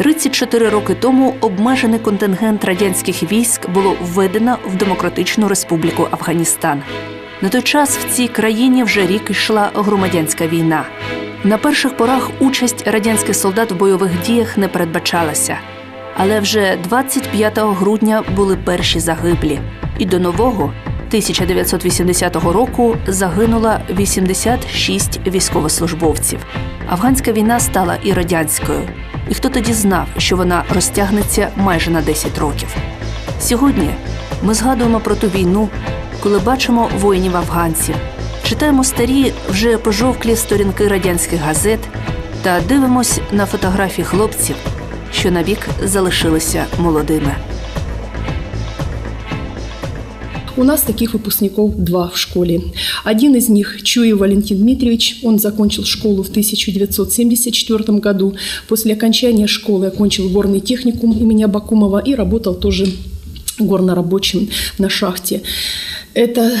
34 роки тому обмежений контингент радянських військ було введено в Демократичну Республіку Афганістан. На той час в цій країні вже рік йшла громадянська війна. На перших порах участь радянських солдат в бойових діях не передбачалася. Але вже 25 грудня були перші загиблі, і до нового 1980 року загинуло 86 військовослужбовців. Афганська війна стала і радянською. І хто тоді знав, що вона розтягнеться майже на 10 років? Сьогодні ми згадуємо про ту війну, коли бачимо воїнів афганців, читаємо старі вже пожовклі сторінки радянських газет та дивимось на фотографії хлопців, що навік залишилися молодими. У нас таких выпускников два в школе. Один из них, Чуев Валентин Дмитриевич, он закончил школу в 1974 году. После окончания школы окончил горный техникум имени Абакумова и работал тоже горнорабочим на шахте. Этот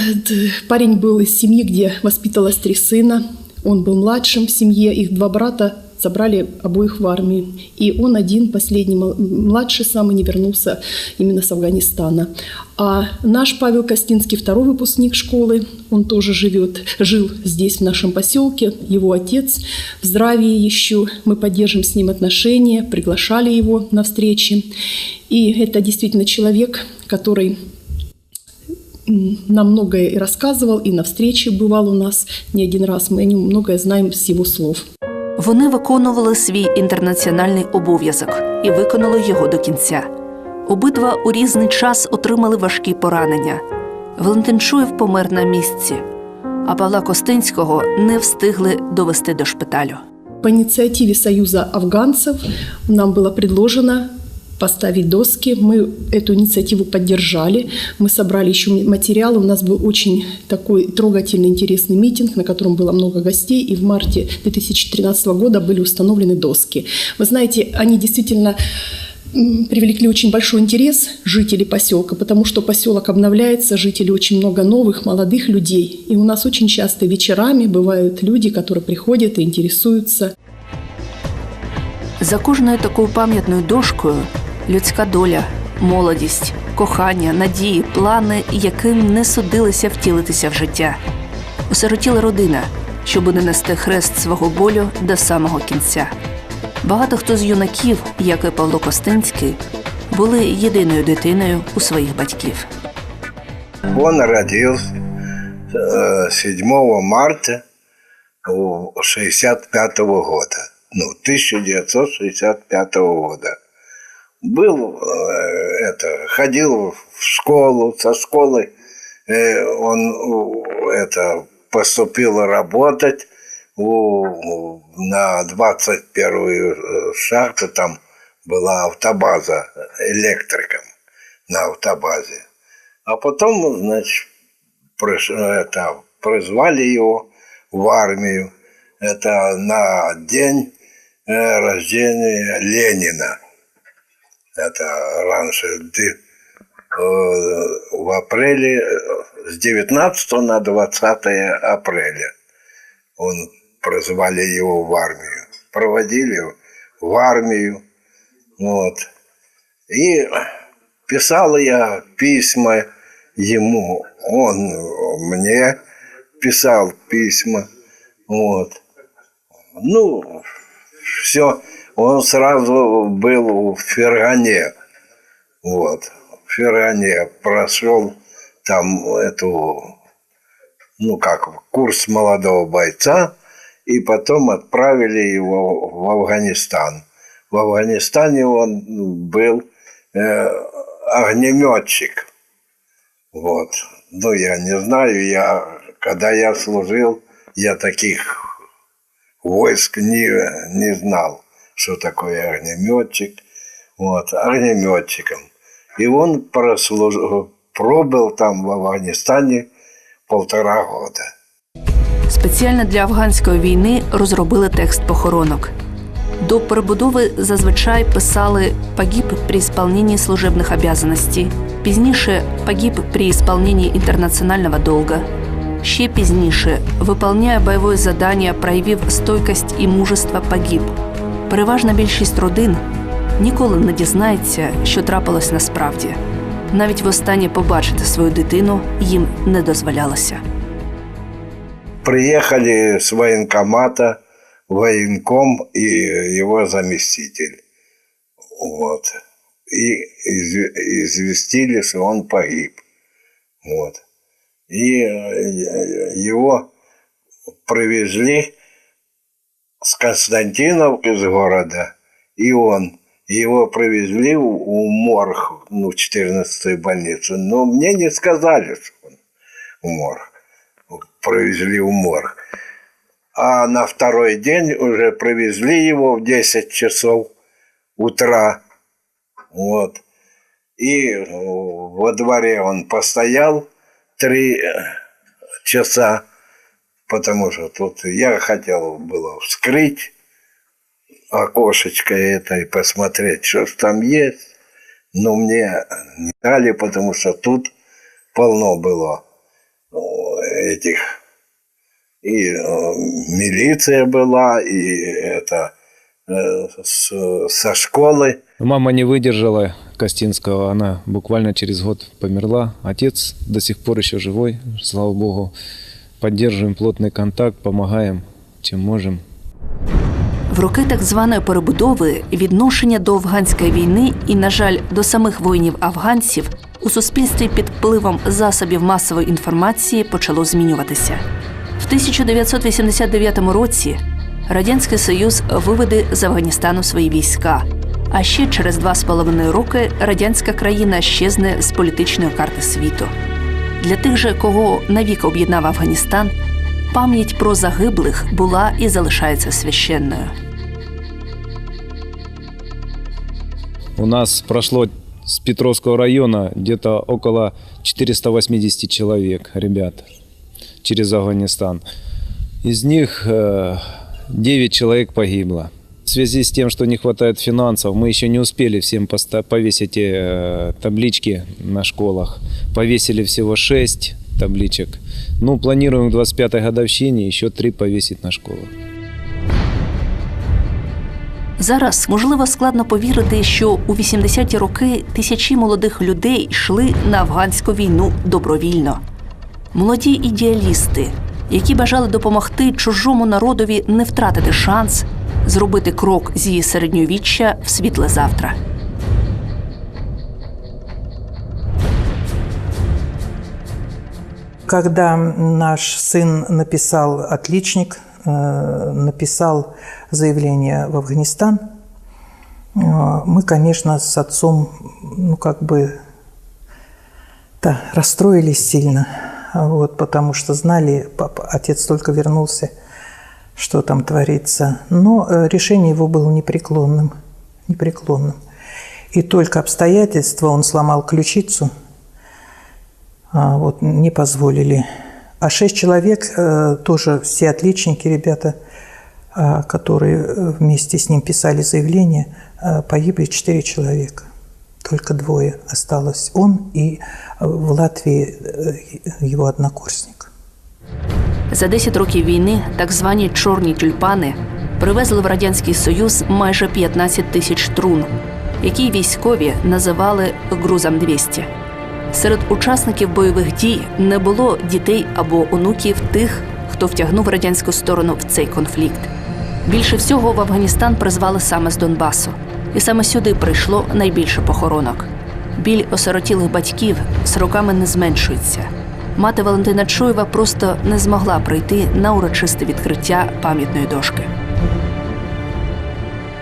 парень был из семьи, где воспитывалось три сына. Он был младшим в семье, их два брата забрали обоих в армию. И он один, последний, младший самый, не вернулся именно с Афганистана. А наш Павел Костинский, второй выпускник школы, он тоже живет, жил здесь, в нашем поселке. Его отец в здравии еще. Мы поддерживаем с ним отношения, приглашали его на встречи. И это действительно человек, который нам многое рассказывал, и на встрече бывал у нас не один раз. Мы о нем многое знаем с его слов. Вони виконували свій інтернаціональний обов'язок і виконали його до кінця. Обидва у різний час отримали важкі поранення. Валентин Чуєв помер на місці, а Павла Костинського не встигли довести до шпиталю. По ініціативі Союза афганцев нам було предложено поставить доски. Мы эту инициативу поддержали. Мы собрали еще материалы. У нас был очень такой трогательный, интересный митинг, на котором было много гостей. И в марте 2013 года были установлены доски. Вы знаете, они действительно привлекли очень большой интерес жителей поселка, потому что поселок обновляется, жителей очень много новых, молодых людей. И у нас очень часто вечерами бывают люди, которые приходят и интересуются. За кожною такою пам'ятною дошкою людська доля, молодість, кохання, надії, плани, яким не судилося втілитися в життя. Осиротіла родина, щоб не нести хрест свого болю до самого кінця. Багато хто з юнаків, як і Павло Костинський, були єдиною дитиною у своїх батьків. Он родился э, 7 марта 65 года. Ну, 1965 года. Был, э, это, ходил в школу, со школы э, он это, поступил работать у, на 21-ю э, шахту, там была автобаза электриком на автобазе. А потом, значит, приш- это, призвали его в армию. Это на день рождения Ленина. Это раньше э, в апреле, с 19 на 20 апреля. Он призвали его в армию. Проводили в армию. Вот. И писал я письма ему, он мне писал письма. Вот. Ну, все, он сразу был в Фергане. Вот. В Фергане прошел там эту, ну как, курс молодого бойца, и потом отправили его в Афганистан. В Афганистане он был э, огнеметчик. Вот. Ну, я не знаю, я, когда я служил, я таких войск не, не знал, что такое огнеметчик. Вот, огнеметчиком. И он прослужил, пробыл там в Афганистане полтора года. Спеціально для афганської війни розробили текст похоронок. До перебудови зазвичай писали «погиб при исполнении служебных обязанностей», пізніше «погиб при исполнении интернационального долга», ще пізніше «выполняя бойове задання, проявив стойкость і мужество, погиб». Переважна більшість родин ніколи не дізнається, що трапилось насправді. Навіть востаннє побачити свою дитину їм не дозволялося. Приехали с военкомата военком и его заместитель. Вот. И изв- известили, что он погиб. Вот. И его привезли с Константиновки из города, и он. Его привезли в морг, ну, в 14-ю больницу. Но мне не сказали, что он в морг. Привезли в морг. А на второй день уже привезли его в 10 часов утра. Вот. И во дворе он постоял три часа, потому что тут я хотел было вскрыть окошечко это и посмотреть, что ж там есть. Но мне не дали, потому что тут полно было ну, этих и э, милиция была, и это э, с- со школы. Мама не выдержала Костинского, она буквально через год померла. Отец до сих пор еще живой, слава богу. Поддерживаем плотный контакт, помогаем, чем можем. В роки так званої перебудови відношення до афганської війни і, на жаль, до самих воїнів афганців у суспільстві під впливом засобів масової інформації почало змінюватися. В 1989 році Радянський Союз виведе з Афганістану свої війська. А ще через два з половиною роки радянська країна щезне з політичної карти світу. Для тих же, кого навік об'єднав Афганістан, пам'ять про загиблих була і залишається священною. У нас прошло с Петровского района где-то около 480 человек, ребят, через Афганистан. Из них э, 9 человек погибло. В связи с тем, что не хватает финансов, мы еще не успели всем повесить э, таблички на школах. Повесили всего 6 табличек. Ну, планируем к 25-й годовщине еще 3 повесить на школах. Зараз можливо складно повірити, що у 80-ті роки тисячі молодих людей йшли на афганську війну добровільно. Молоді ідеалісти, які бажали допомогти чужому народові не втратити шанс зробити крок з її середньовіччя в світле завтра. Когда наш сын написал, отличник, э, написал заявление в Афганистан, э, мы, конечно, с отцом, ну, как бы, да, расстроились сильно, вот, потому что знали, папа, отец только вернулся, что там творится. Но э, решение его было непреклонным, непреклонным. И только обстоятельства, он сломал ключицу – а, вот, не позволили. А шесть человек, э, тоже все отличники, ребята, а, которые э, вместе с ним писали заявление, погибли четыре человека. Только двое осталось. Он и в Латвии его однокурсник. За 10 років війни так звані чорні тюльпани привезли в радянський союз майже 15 тисяч трун, які військові називали грузом 200. Серед учасників бойових дій не було дітей або онуків тих, хто втягнув радянську сторону в цей конфлікт. Більше всього в Афганістан призвали саме з Донбасу, і саме сюди прийшло найбільше похоронок. Біль осиротілих батьків з роками не зменшується. Мати Валентина Чуєва просто не змогла прийти на урочисте відкриття пам'ятної дошки.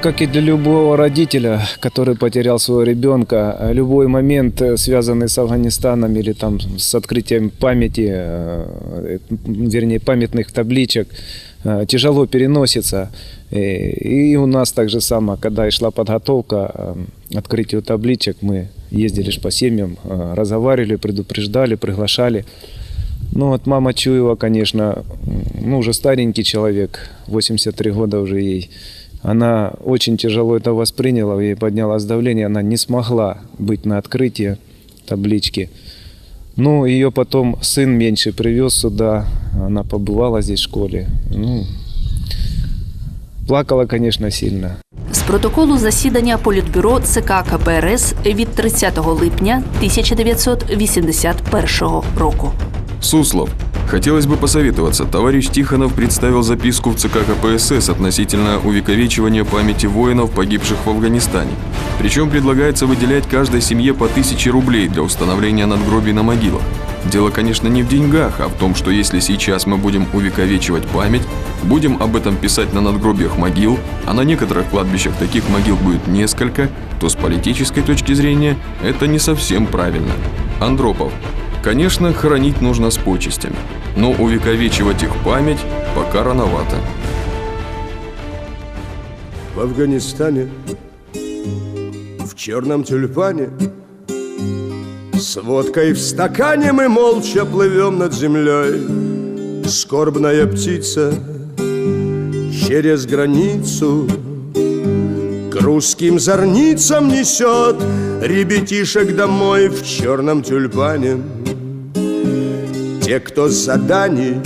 Как и для любого родителя, который потерял своего ребенка, любой момент, э, связанный с Афганистаном или там с открытием памяти, э, вернее, памятных табличек, э, тяжело переносится. И и у нас так же само, когда и шла подготовка э, открытию табличек, мы ездили по семьям, э, разговаривали, предупреждали, приглашали. Ну вот мама Чуева, конечно, ну уже старенький человек, 83 года уже ей. Она очень тяжело это восприняла, ей поднялось давление, она не смогла быть на открытии таблички. Ну, ее потом сын меньше привез сюда, она побывала здесь в школе. Ну, плакала, конечно, сильно З протоколу засідання Політбюро ЦК КПРС від 30 липня 1981 року. Суслов. Хотелось бы посоветоваться. Товарищ Тихонов представил записку в ЦК КПСС относительно увековечивания памяти воинов, погибших в Афганистане. Причем предлагается выделять каждой семье по тысяче рублей для установления надгробий на могилах. Дело, конечно, не в деньгах, а в том, что если сейчас мы будем увековечивать память, будем об этом писать на надгробиях могил, а на некоторых кладбищах таких могил будет несколько, то с политической точки зрения это не совсем правильно. Андропов. Конечно, хоронить нужно с почестями, но увековечивать их память пока рановато. в Афганистане, в черном тюльпане. С водкой в стакане мы молча плывем над землей. Скорбная птица через границу К русским зорницам несет ребятишек домой в черном тюльпане. Те, кто с заданий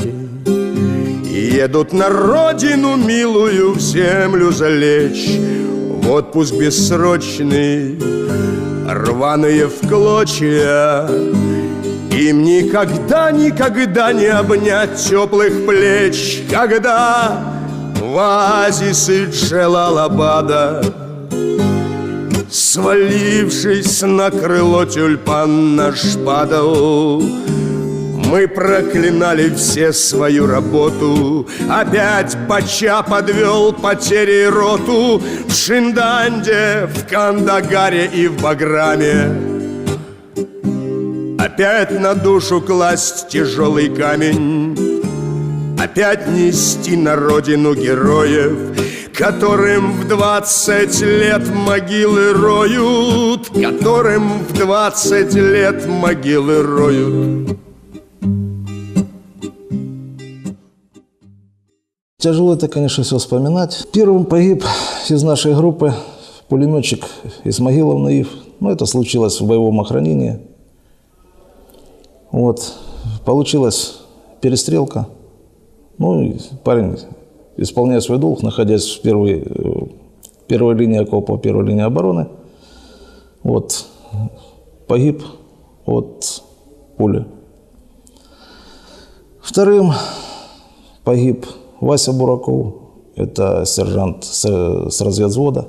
Едут на родину милую в землю залечь. В отпуск бессрочный, рваные в клочья Им никогда, никогда не обнять теплых плеч. Когда в оазисы Джелалабада Свалившись на крыло тюльпан наш падал мы проклинали все свою работу. Опять Пача подвел потери роту. В Шинданде, в Кандагаре и в Баграме. Опять на душу класть тяжелый камень. Опять нести на родину героев Которым в двадцать лет могилы роют Которым в двадцать лет могилы роют Тяжело это, конечно, все вспоминать. Первым погиб из нашей группы пулеметчик Исмагилов Наив. Ну, это случилось в боевом охранении. Вот. Получилась перестрелка. Ну, и парень, исполняя свой долг, находясь в первой, э, первой линии окопа, первой линии обороны, вот, погиб от пули. Вторым погиб Вася Бураков, это сержант с, разведвзвода.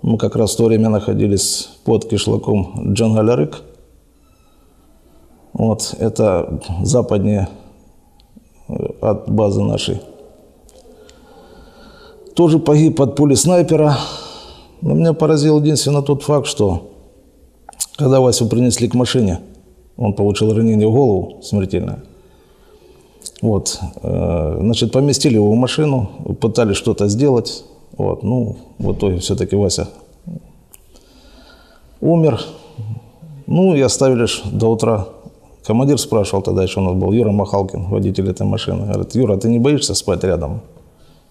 Мы как раз в то время находились под кишлаком Джангалярык. Вот, это западнее э, от базы нашей. Тоже погиб от пули снайпера. Но меня поразил единственно тот факт, что когда Васю принесли к машине, он получил ранение в голову смертельное. Вот, э, значит, поместили его в машину, пытались что-то сделать. Вот, ну, в итоге все-таки Вася умер. Ну, и оставили ж до утра. Командир спрашивал тогда, еще у нас был Юра Махалкин, водитель этой машины. Говорит, Юра, ты не боишься спать рядом?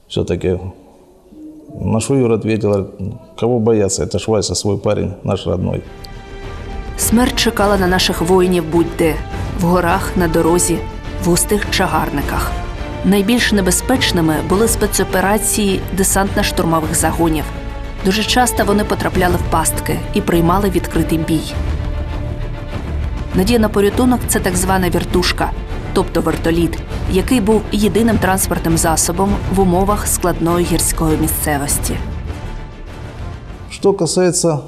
Все-таки. На что Юра ответил, говорит, кого бояться, это ж Вася, свой парень, наш родной. Смерть чекала на наших воїнів будь-де в горах, на дорозі, В густих чагарниках. Найбільш небезпечними були спецоперації десантно-штурмових загонів. Дуже часто вони потрапляли в пастки і приймали відкритий бій. Надія на порятунок це так звана віртушка, тобто вертоліт, який був єдиним транспортним засобом в умовах складної гірської місцевості. Что касается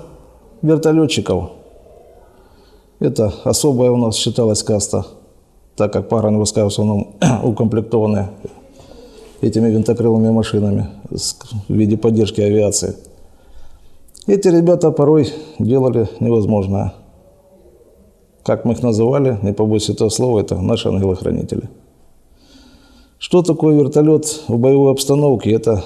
вертолетчиков, это особая у нас считалась каста, так как погранвойска в основном укомплектованы этими винтокрылыми машинами в виде поддержки авиации. Эти ребята порой делали невозможное. Как мы их называли, не побоюсь этого слова, это наши ангелы-хранители. Что такое вертолет в боевой обстановке? Это